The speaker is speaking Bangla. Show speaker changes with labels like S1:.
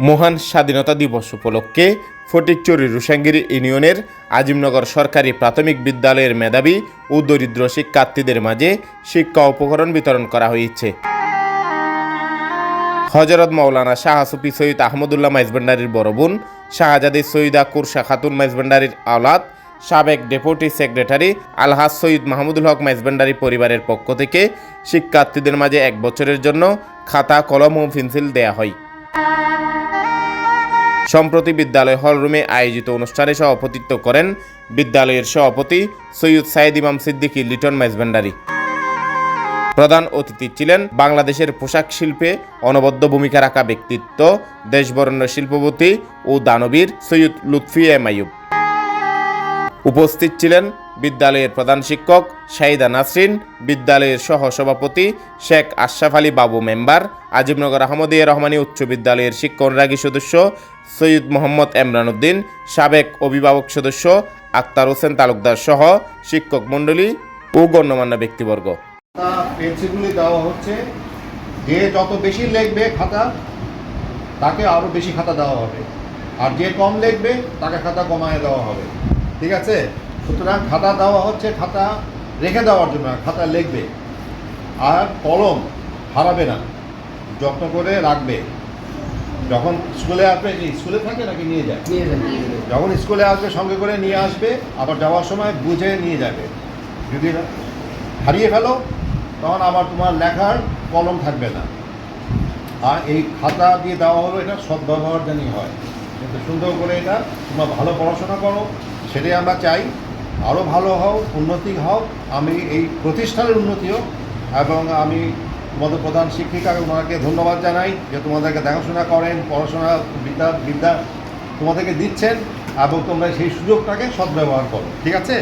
S1: মহান স্বাধীনতা দিবস উপলক্ষে ফটিকচুরি রুসাঙ্গিরি ইউনিয়নের আজিমনগর সরকারি প্রাথমিক বিদ্যালয়ের মেধাবী ও দরিদ্র শিক্ষার্থীদের মাঝে শিক্ষা উপকরণ বিতরণ করা হয়েছে। হজরত মৌলানা শাহ সুফি সৈয়দ আহমদুল্লাহ মাইজভান্ডারির বড় বোন, শাহজাদি সৈয়দা কুরশা খাতুন মাইজভান্ডারির আওলাদ, সাবেক ডেপুটি সেক্রেটারি আলহাজ সৈয়দ মাহমুদুল হক মাইজভান্ডারি পরিবারের পক্ষ থেকে শিক্ষার্থীদের মাঝে এক বছরের জন্য খাতা, কলম ও পেন্সিল দেয়া হয়। সম্প্রতি বিদ্যালয় হলরুমে আয়োজিত অনুষ্ঠানে সভাপতিত্ব করেন বিদ্যালয়ের সভাপতি সৈয়দ সাইদ ইমাম সিদ্দিকী, লিটন মাইজভান্ডারি প্রধান অতিথি ছিলেন বাংলাদেশের পোশাক শিল্পে অনবদ্য ভূমিকা রাখা ব্যক্তিত্ব, দেশবরণ্য শিল্পপতি ও দানবীর সৈয়দ লুৎফি এম উপস্থিত ছিলেন বিদ্যালয়ের প্রধান শিক্ষক শাহিদা নাসরিন, বিদ্যালয়ের সহ সভাপতি শেখ আশরাফ আলী বাবু মেম্বার, আজিমনগর আহমদিয়া রহমানী উচ্চ বিদ্যালয়ের শিক্ষক অনুরাগী সদস্য সৈয়দ মোহাম্মদ এমরান উদ্দিন, সাবেক অভিভাবক সদস্য আক্তার হোসেন তালুকদার সহ শিক্ষক মণ্ডলী ও গণ্যমান্য ব্যক্তিবর্গ।
S2: পেন্সিলগুলি দেওয়া হচ্ছে। যে যত বেশি লিখবে খাতা, তাকে আরও বেশি খাতা দেওয়া হবে। আর যে কম লিখবে, তাকে খাতা কমায় দেওয়া হবে। ঠিক আছে? সুতরাং খাতা দেওয়া হচ্ছে খাতা রেখে দেওয়ার জন্য খাতা লিখবে। আর কলম হারাবে না যত্ন করে রাখবে। যখন স্কুলে আসবে স্কুলে থাকে নাকি নিয়ে যায়? যখন স্কুলে আসবে সঙ্গে করে নিয়ে আসবে আবার যাওয়ার সময় বুঝে নিয়ে যাবে। যদি হারিয়ে ফেলো তখন আবার তোমার লেখার কলম থাকবে না। আর এই খাতা দিয়ে দেওয়া হলো এটা সদ্ব্যবহার জানি হয়। কিন্তু সুন্দর করে এটা তোমরা ভালো পড়াশোনা করো সেটাই আমরা চাই। আরও ভালো হও, উন্নতি হও। আমি এই প্রতিষ্ঠানের উন্নতি হোক এবং আমি তোমাদের প্রধান শিক্ষিকা ওনাকে ধন্যবাদ জানাই যে তোমাদেরকে দেখাশোনা করেন, পড়াশোনা বিদ্যা বিদ্যা তোমাদেরকে দিচ্ছেন এবং তোমরা সেই সুযোগটাকে সদ্ব্যবহার করো। ঠিক আছে?